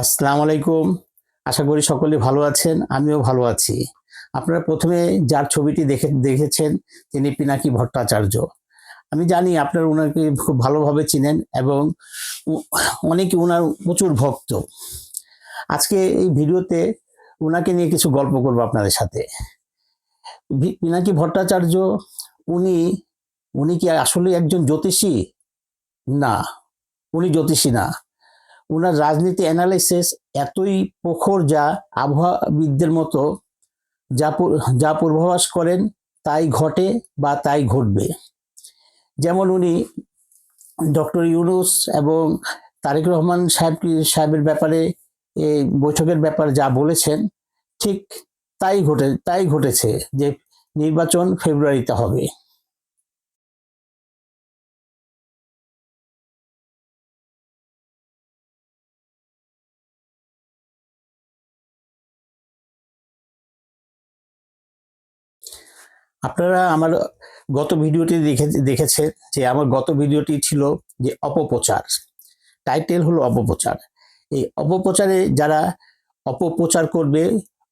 আসসালামু আলাইকুম। আশা করি সকলে ভালো আছেন, আমিও ভালো আছি। আপনারা প্রথমে যার ছবিটি দেখে, দেখেছেন তিনি পিনাকি ভট্টাচার্য। আমি জানি আপনারা ওনাকে খুব ভালোভাবে চিনেন এবং অনেকে ওনার প্রচুর ভক্ত। আজকে এই ভিডিওতে ওনাকে নিয়ে কিছু গল্প করব আপনাদের সাথে। পিনাকি ভট্টাচার্য উনি উনি কি আসলে একজন জ্যোতিষী? না, উনি জ্যোতিষী না। ওনার রাজনীতি অ্যানালাইসিস এতই প্রখর যা আবহাওয়াবিদদের মতো যা যা পূর্বাভাস করেন তাই ঘটে বা তাই ঘটবে। যেমন উনি ডক্টর ইউনুস এবং তারেক রহমান সাহেব সাহেবের ব্যাপারে এই বৈঠকের ব্যাপারে যা বলেছেন, ঠিক তাই ঘটে, তাই ঘটেছে যে নির্বাচন ফেব্রুয়ারিতে হবে। আপনারা আমার গত ভিডিওটি দেখে, দেখেছেন যে আমার গত ভিডিওটি ছিল যে অপপ্রচার। টাইটেল হলো অপপ্রচার। এই অপপ্রচারে যারা অপপ্রচার করবে,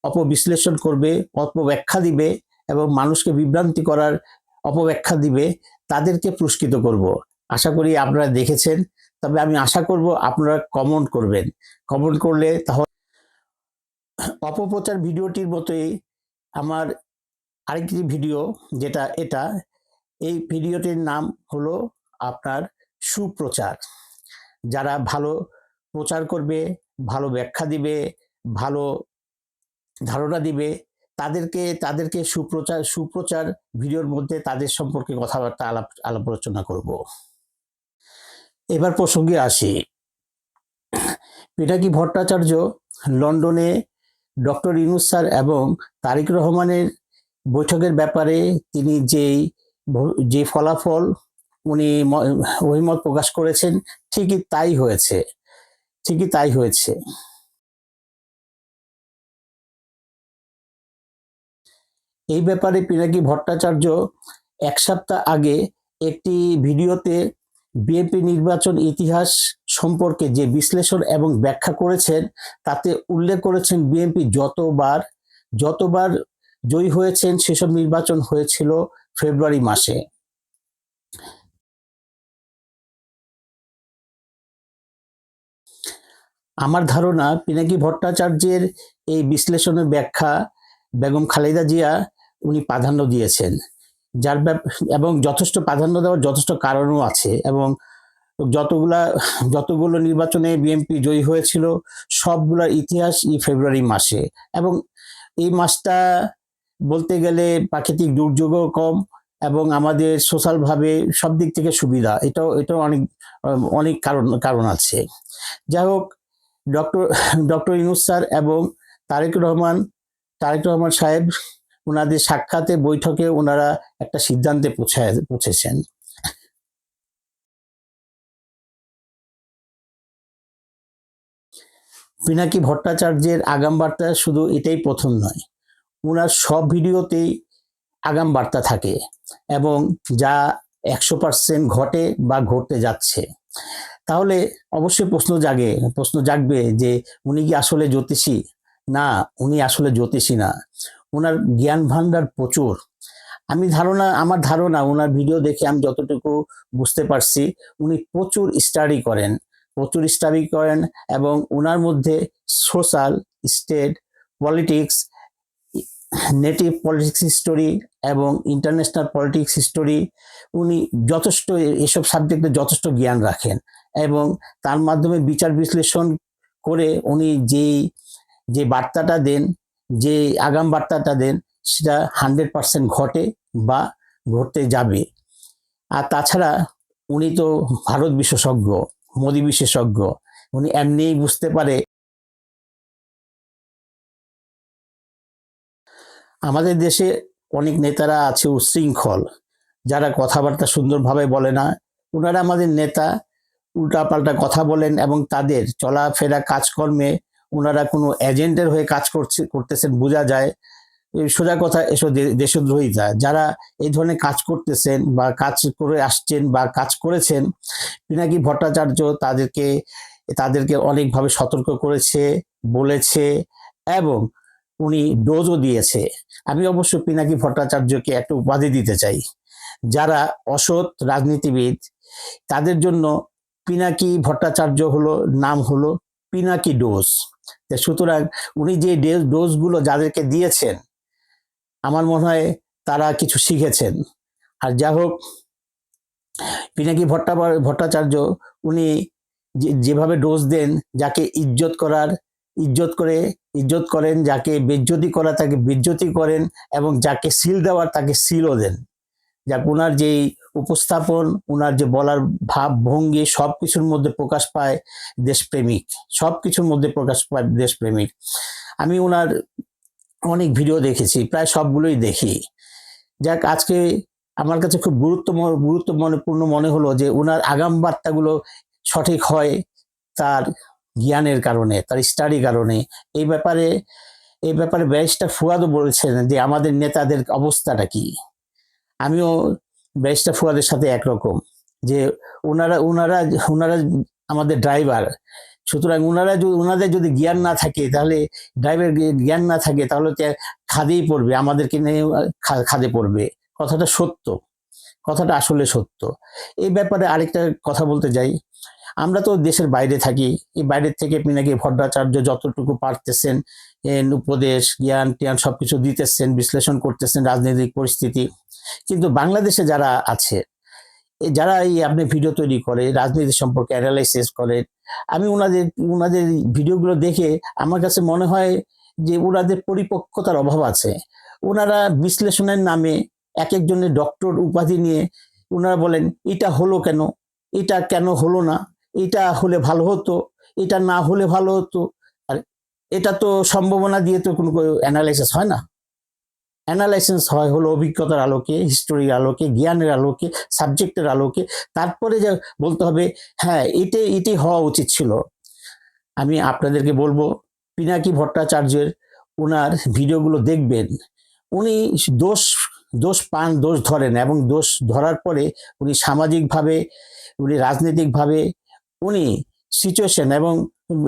অপবিশ্লেষণ করবে, অপব্যাখ্যা দিবে এবং মানুষকে বিভ্রান্তি করার অপব্যাখ্যা দিবে, তাদেরকে পুরস্কৃত করব। আশা করি আপনারা দেখেছেন। তবে আমি আশা করব আপনারা কমেন্ট করবেন। কমেন্ট করলে তাহলে অপপ্রচার ভিডিওটির মতোই আমার আরেকটি ভিডিও যেটা এটা, এই ভিডিওটির নাম হলো আপনার সুপ্রচার। যারা ভালো প্রচার করবে, ভালো ব্যাখ্যা দিবে, ভালো ধারণা দিবে, তাদেরকে তাদেরকে সুপ্রচার সুপ্রচার ভিডিওর মধ্যে তাদের সম্পর্কে কথাবার্তা আলাপ আলাপ আলোচনা করব। এবার প্রসঙ্গে আসি। পিনাকি ভট্টাচার্য লন্ডনে ডক্টর ইউনুস স্যার এবং তারিক রহমানের বৈঠকের ব্যাপারে তিনি যেই যে ফলাফল উনি অভিমত প্রকাশ করেছেন, ঠিকই তাই হয়েছে। ঠিকই তাই হয়েছে। এই ব্যাপারে পিনাকি ভট্টাচার্য এক সপ্তাহ আগে একটি ভিডিওতে বিএনপি নির্বাচন ইতিহাস সম্পর্কে যে বিশ্লেষণ এবং ব্যাখ্যা করেছেন, তাতে উল্লেখ করেছেন বিএনপি যতবার যতবার জয়ী হয়েছেন, সেসব নির্বাচন হয়েছিল ফেব্রুয়ারি মাসে। আমার ধারণা, পিনাকি ভট্টাচার্যের এই বিশ্লেষণের ব্যাখ্যা বেগম খালেদা জিয়া উনি প্রাধান্য দিয়েছেন। যার এবং যথেষ্ট প্রাধান্য দেওয়ার যথেষ্ট কারণও আছে এবং যতগুলা, যতগুলো নির্বাচনে বিএনপি জয়ী হয়েছিল, সবগুলোর ইতিহাস এই ফেব্রুয়ারি মাসে। এবং এই মাসটা বলতে গেলে প্রাকৃতিক দুর্যোগও কম এবং আমাদের সোশ্যালভাবে সব দিক থেকে সুবিধা। এটাও এটাও অনেক অনেক কারণ কারণ আছে। যাই হোক ডক্টর ডক্টর ইনুস স্যার এবং তারেক রহমান তারেক রহমান সাহেব ওনাদের সাক্ষাতে বৈঠকে ওনারা একটা সিদ্ধান্তে পৌঁছায় পৌঁছেছেন। পিনাকি ভট্টাচার্যের আগাম বার্তা শুধু এটাই প্রথম নয়। ওনার সব ভিডিওতেই আগাম বার্তা থাকে এবং যা একশো পার্সেন্ট ঘটে বা ঘটতে যাচ্ছে। তাহলে অবশ্যই প্রশ্ন জাগে, প্রশ্ন জাগবে যে উনি কি আসলে জ্যোতিষী? না, উনি আসলে জ্যোতিষী না। ওনার জ্ঞান ভাণ্ডার প্রচুর। আমি ধারণা, আমার ধারণা ওনার ভিডিও দেখে আমি যতটুকু বুঝতে পারছি, উনি প্রচুর স্টাডি করেন, প্রচুর স্টাডি করেন এবং ওনার মধ্যে social state politics native politics history এবং ইন্টারন্যাশনাল পলিটিক্স হিস্টোরি উনি যথেষ্ট এসব সাবজেক্টে যথেষ্ট জ্ঞান রাখেন এবং তার মাধ্যমে বিচার বিশ্লেষণ করে উনি যেই, যে বার্তাটা দেন, যে আগাম বার্তাটা দেন, সেটা হান্ড্রেড পার্সেন্ট ঘটে বা ঘটতে যাবে। আর তাছাড়া উনি তো ভারত বিশেষজ্ঞ, মোদী বিশেষজ্ঞ, উনি এমনিই বুঝতে পারে আমাদের দেশে অনেক নেতারা আছে উশৃঙ্খল, যারা কথাবার্তা সুন্দরভাবে বলে না। ওনারা আমাদের নেতা, উল্টাপাল্টা কথা বলেন এবং তাদের চলাফেরা কাজকর্মে ওনারা কোনো এজেন্টের হয়ে কাজ করছে, করতেছেন বোঝা যায়। সোজা কথা এসব দেশদ্রোহিতা যারা এই ধরনের কাজ করতেছেন বা কাজ করে আসছেন বা কাজ করেছেন পিনাকি ভট্টাচার্য তাদেরকে তাদেরকে অনেকভাবে সতর্ক করেছে, বলেছে এবং উনি ডোজও দিয়েছে। আমি অবশ্য পিনাকি ভট্টাচার্যকে একটা উপাধি দিতে চাই। যারা অসৎ রাজনীতিবিদ, তাদের জন্য পিনাকি ভট্টাচার্য হলো, নাম হলো পিনাকি ডোজ সুতরাং উনি যে ডোজগুলো যাদেরকে দিয়েছেন, আমার মনে হয় তারা কিছু শিখেছেন। আর যা হোক, পিনাকি ভট্টা ভট্টাচার্য উনি যেভাবে ডোজ দেন, যাকে ইজ্জত করার ইজ্জত করে, ইজ্জত করেন, যাকে বেজ্জতি করা, তাকে বেজ্জতি করেন এবং যাকে সিল দেওয়ার, তাকে সিলও দেন। যাক ওনার যেই উপস্থাপন ওনার যে বলার ভাব, ভঙ্গি সব কিছুর মধ্যে প্রকাশ পায় দেশপ্রেমিক। সব কিছুর মধ্যে প্রকাশ পায় দেশপ্রেমিক। আমি ওনার অনেক ভিডিও দেখেছি, প্রায় সবগুলোই দেখি। যাক, আজকে আমার কাছে খুব গুরুত্ব গুরুত্ব মনেপূর্ণ মনে হলো যে ওনার আগাম বার্তাগুলো সঠিক হয়, তার জ্ঞানের কারণে, তার স্টাডি কারণে। এই ব্যাপারে এই ব্যাপারে ব্যারিস্টার ফুয়াদও বলেছেন যে আমাদের নেতাদের অবস্থাটা কি? আমিও ব্যারিস্টার ফুয়াদের সাথে একরকম যে ওনারা ওনারা ওনারা আমাদের ড্রাইভার। সুতরাং ওনারা যদি, ওনাদের যদি জ্ঞান না থাকে, তাহলে ড্রাইভার জ্ঞান না থাকে, তাহলে খাদেই পড়বে, আমাদেরকে নিয়ে খাদে পড়বে। কথাটা সত্য, কথাটা আসলে সত্য। এই ব্যাপারে আরেকটা কথা বলতে যাই আমরা তো দেশের বাইরে থাকি। এই বাইরের থেকে পিনাকি ভট্টাচার্য যতটুকু পারতেছেন উপদেশ, জ্ঞান টিয়ান সব কিছু দিতেছেন, বিশ্লেষণ করতেছেন, রাজনৈতিক পরিস্থিতি। কিন্তু বাংলাদেশে যারা আছে যারা এই আপনি ভিডিও তৈরি করে, রাজনীতি সম্পর্কে অ্যানালাইসিস করে, আমি ওনাদের ওনাদের ভিডিওগুলো দেখে আমার কাছে মনে হয় যে ওনাদের পরিপক্কতার অভাব আছে। ওনারা বিশ্লেষণের নামে এক একজনের ডক্টর উপাধি নিয়ে ওনারা বলেন, এটা হলো কেন? এটা কেন হলো না? এটা হলে ভালো হতো, এটা না হলে ভালো হতো। আর, এটা তো সম্ভাবনা দিয়ে তো কোনো অ্যানালাইসিস হয় না। অ্যানালাইসিস হয় হলো অভিজ্ঞতার আলোকে হিস্টোরির আলোকে, জ্ঞানের আলোকে সাবজেক্টের আলোকে। তারপরে যা বলতে হবে হ্যাঁ এটাই এটাই হওয়া উচিত ছিল। আমি আপনাদেরকে বলব, পিনাকি ভট্টাচার্যের ওনার ভিডিওগুলো দেখবেন। উনি দোষ দোষ পান, দোষ ধরেন এবং দোষ ধরার পরে উনি সামাজিকভাবে, উনি রাজনৈতিকভাবে উনি সিচুয়েশন এবং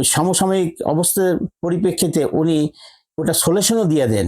সমসাময়িক অবস্থার পরিপ্রেক্ষিতে উনি ওটা সলিউশনও দিয়ে দেন।